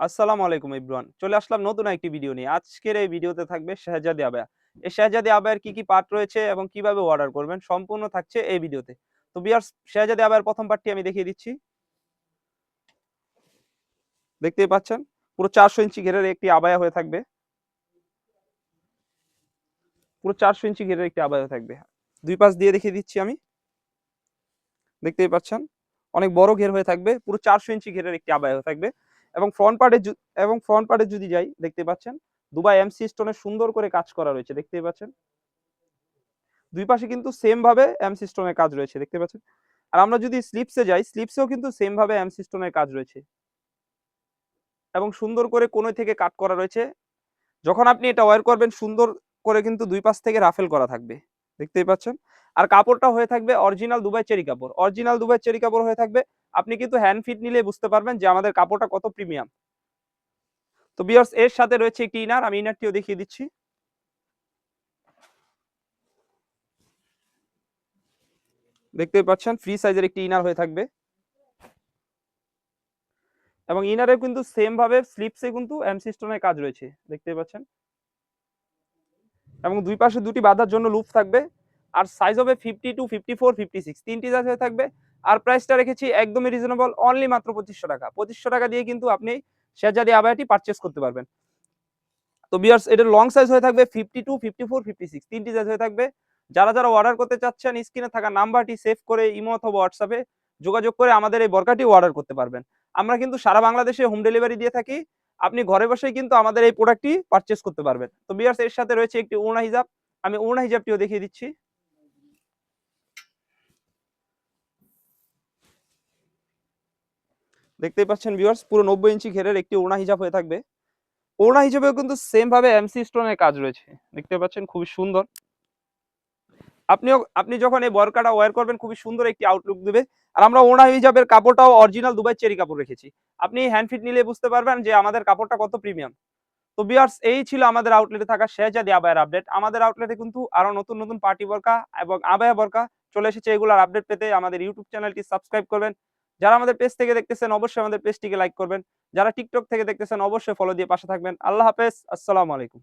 আসসালামু আলাইকুম ইব্রান চলে আসলাম নতুন একটি ভিডিও নিয়ে। আজকের এই ভিডিওতে থাকবে শাহজাদি আবায়া। এই শাহজাদি আবায়ের কি কি পার্ট রয়েছে এবং কীভাবে অর্ডার করবেন সম্পূর্ণ থাকছে এই ভিডিওতে। তো বিয়ার শাহজাদি আবায়ের প্রথম পার্টটি আমি দেখিয়ে দিচ্ছি। দেখতেই পাচ্ছেন? পুরো চারশো ইঞ্চি ঘেরের একটি আবায়া হয়ে থাকবে। পুরো চারশো ইঞ্চি ঘেরের একটি আবায়া থাকবে। দুই পাশ দিয়ে দেখিয়ে দিচ্ছি আমি। দেখতেই পাচ্ছেন? অনেক বড় ঘের হয়ে থাকবে। পুরো চারশো ইঞ্চি ঘেরের একটি আবায়া হয়ে থাকবে। এবং ফ্রন্ট পার্টে এবং ফ্রন্ট পার্টে যদি যাই, দেখতে পাচ্ছেন? দুবাই এমসি স্টোনে সুন্দর করে কাজ করা রয়েছে দেখতেই পাচ্ছেন? দুই পাশে কিন্তু সেম ভাবে এমসি স্টোনের কাজ রয়েছে, দেখতে পাচ্ছেন? আর আমরা যদি স্লিপসে যাই স্লিপসেও কিন্তু সেম ভাবে এমসি স্টোনের কাজ রয়েছে। এবং সুন্দর করে কোণে থেকে কাট করা রয়েছে। যখন আপনি এটা ওয়্যার করবেন, সুন্দর করে কিন্তু দুই পাশ থেকে রাফেল করা থাকবে। দেখতেই পাচ্ছেন? আর কাপড়টা হয়ে থাকবে অরিজিনাল দুবাই চেরি কাপড়। অরিজিনাল দুবাই চেরি কাপড় হয়ে থাকবে, আপনি কিন্তু হ্যান্ড ফিট নিলে বুঝতে পারবেন যে আমাদের কাপড়টা কত প্রিমিয়াম তো বিয়ার্স এর সাথে রয়েছে একটি ইনার আমি ইনারটিও দেখিয়ে দিচ্ছি। দেখতে পাচ্ছেন ফ্রি সাইজের একটি ইনার হয়ে থাকবে। এবং ইনারে কিন্তু সেম ভাবে স্লিপসে কিন্তু এমসি স্টোনের কাজ রয়েছে দেখতে পাচ্ছেন। এবং দুই পাশে দুটি বাঁধার জন্য লুপ থাকবে। আর সাইজ হবে fifty two fifty four fifty six তিনটি সাইজ হয়ে থাকবে। আর প্রাইসটা রেখেছি একদমই রিজনেবল অনলি মাত্র পঁচিশশো টাকা। পঁচিশশো টাকা দিয়ে কিন্তু আপনি শেরজাদি আবায়াটি পারচেস করতে পারবেন। তো বিয়ার্স এটার লং সাইজ হয়ে থাকবে fifty two fifty four fifty six তিনটি সাইজ হয়ে থাকবে। যারা যারা অর্ডার করতে চাচ্ছেন স্ক্রিনে থাকা নাম্বারটি সেভ করে ইমো অথবা হোয়াটসঅ্যাপে যোগাযোগ করে আমাদের এই বরকাটি অর্ডার করতে পারবেন। আমরা কিন্তু সারা বাংলাদেশে হোম ডেলিভারি দিয়ে থাকি। আপনি ঘরে বসেই কিন্তু আমাদের এই প্রোডাক্টটি পারচেস করতে পারবেন। তো বিয়ার্স এর সাথে রয়েছে একটি উড়না হিজাব। আমি উড়না হিজাবটিও দেখিয়ে দিচ্ছি। দেখতেই পাচ্ছেন ভিউয়ার্স পুরো নব্বই ইঞ্চি ঘেরের একটি ওড়না হিজাব হয়ে থাকবে। ওড়না হিসাবেও কিন্তু সেম ভাবে এমসি স্টোনের কাজ রয়েছে। দেখতে পাচ্ছেন খুবই সুন্দর। আপনিও, আপনি যখন এই বরকাটা ওয়ার করবেন, খুবই সুন্দর একটি আউটলুক দেবে। আর আমরা ওড়না হিজাবের কাপড়টাও অরিজিনাল দুবাই চেরি কাপড় রেখেছি। আপনি হ্যান্ড ফিট নিলে বুঝতে পারবেন যে আমাদের কাপড়টা কত প্রিমিয়াম তো বিয়ার্স এই ছিল আমাদের আউটলেটে থাকা শেহজাদি আবায়ের আপডেট আমাদের আউটলেটে কিন্তু আরও নতুন নতুন পার্টি বরকা এবং আবায়া বরকা চলে এসেছে এগুলোর আপডেট পেতে আমাদের ইউটিউব চ্যানেলটি সাবস্ক্রাইব করবেন। যারা আমাদের পেজ থেকে দেখতেছেন, অবশ্যই আমাদের পেজটিকে লাইক করবেন। যারা টিকটক থেকে দেখতেছেন, অবশ্যই ফলো দিয়ে পাশে থাকবেন। আল্লাহ হাফেজ, আসসালামু আলাইকুম।